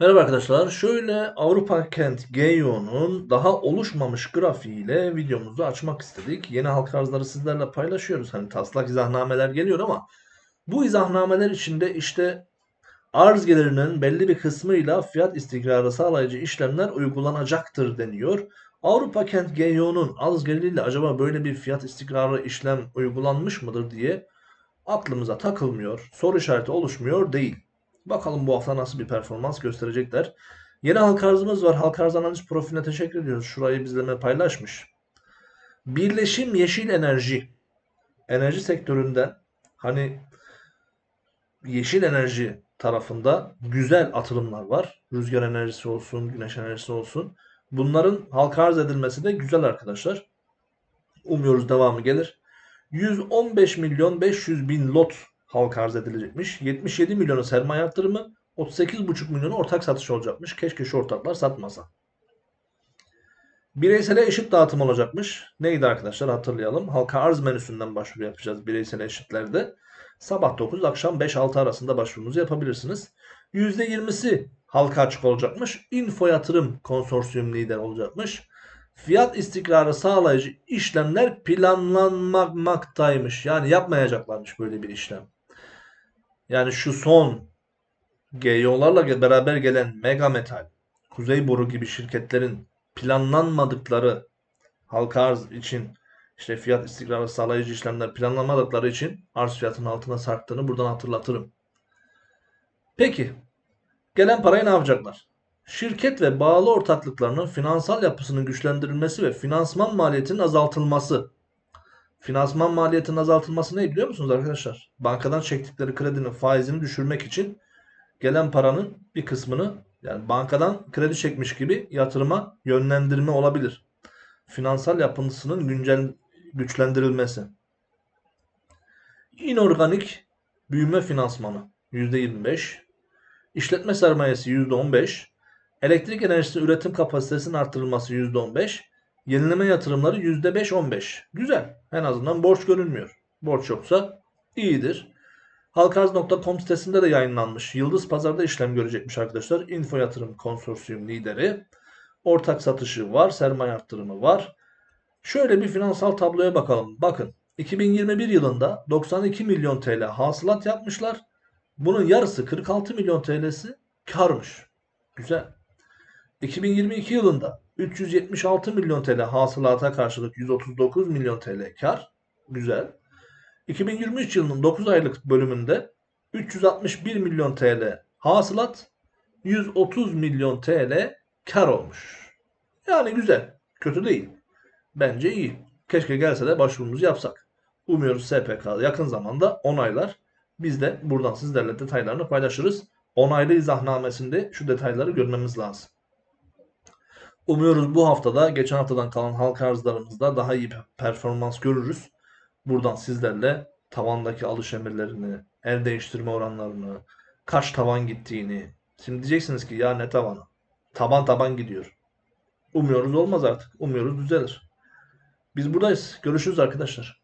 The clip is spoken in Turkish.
Merhaba arkadaşlar. Şöyle Avrupa Kent GEO'nun daha oluşmamış grafiğiyle videomuzu açmak istedik. Yeni halk arzları sizlerle paylaşıyoruz. Hani taslak izahnameler geliyor ama bu izahnameler içinde işte arz gelirinin belli bir kısmıyla fiyat istikrarı sağlayıcı işlemler uygulanacaktır deniyor. Avrupa Kent GEO'nun arz geliriyle acaba böyle bir fiyat istikrarı işlem uygulanmış mıdır diye aklımıza takılmıyor. Soru işareti oluşmuyor değil. Bakalım bu hafta nasıl bir performans gösterecekler. Yeni halk arzımız var. Halk arz analiz profiline teşekkür ediyoruz. Şurayı bizleme paylaşmış. Birleşim Yeşil Enerji. Enerji sektöründen hani yeşil enerji tarafında güzel atılımlar var. Rüzgar enerjisi olsun, güneş enerjisi olsun. Bunların halka arz edilmesi de güzel arkadaşlar. Umuyoruz devamı gelir. 115 milyon 500 bin lot halka arz edilecekmiş. 77 milyonu sermaye arttırımı, 38,5 milyonu ortak satış olacakmış. Keşke şu ortaklar satmasa. Bireysele eşit dağıtım olacakmış. Neydi arkadaşlar hatırlayalım. Halka arz menüsünden başvuru yapacağız bireysel eşitlerde. Sabah 9 akşam 5-6 arasında başvurunuzu yapabilirsiniz. %20'si halka açık olacakmış. Info yatırım konsorsiyum lider olacakmış. Fiyat istikrarı sağlayıcı işlemler planlanmaktaymış. Yani yapmayacaklarmış böyle bir işlem. Yani şu son GEO'larla beraber gelen Mega Metal, Kuzey Boru gibi şirketlerin planlanmadıkları halka arz için işte fiyat istikrarı sağlayıcı işlemler planlamadıkları için arz fiyatının altına sarktığını buradan hatırlatırım. Peki gelen parayı ne yapacaklar? Şirket ve bağlı ortaklıklarının finansal yapısının güçlendirilmesi ve finansman maliyetinin azaltılması. Finansman maliyetinin azaltılması ne biliyor musunuz arkadaşlar? Bankadan çektikleri kredinin faizini düşürmek için gelen paranın bir kısmını yani bankadan kredi çekmiş gibi yatırıma yönlendirme olabilir. Finansal yapısının güncel güçlendirilmesi. İnorganik büyüme finansmanı %25, işletme sermayesi %15, elektrik enerjisi üretim kapasitesinin artırılması %15, yenileme yatırımları %5-15. Güzel. En azından borç görünmüyor. Borç yoksa iyidir. Halkarz.com sitesinde de yayınlanmış. Yıldız Pazar'da işlem görecekmiş arkadaşlar. Info Yatırım Konsorsiyum lideri. Ortak satışı var, sermaye arttırımı var. Şöyle bir finansal tabloya bakalım. Bakın 2021 yılında 92 milyon TL hasılat yapmışlar. Bunun yarısı 46 milyon TL'si karmış. Güzel. 2022 yılında 376 milyon TL hasılata karşılık 139 milyon TL kar. Güzel. 2023 yılının 9 aylık bölümünde 361 milyon TL hasılat 130 milyon TL kar olmuş. Yani güzel. Kötü değil. Bence iyi. Keşke gelse de başvurumuzu yapsak. Umuyoruz SPK yakın zamanda onaylar. Biz de buradan sizlerle detaylarını paylaşırız. Onaylı izahnamesinde şu detayları görmemiz lazım. Umuyoruz bu haftada geçen haftadan kalan halka arzlarımızda daha iyi performans görürüz. Buradan sizlerle tavandaki alış emirlerini, el değiştirme oranlarını, kaç tavan gittiğini. Şimdi diyeceksiniz ki ya ne tavanı? Taban taban gidiyor. Umuyoruz olmaz artık. Umuyoruz düzelir. Biz buradayız. Görüşürüz arkadaşlar.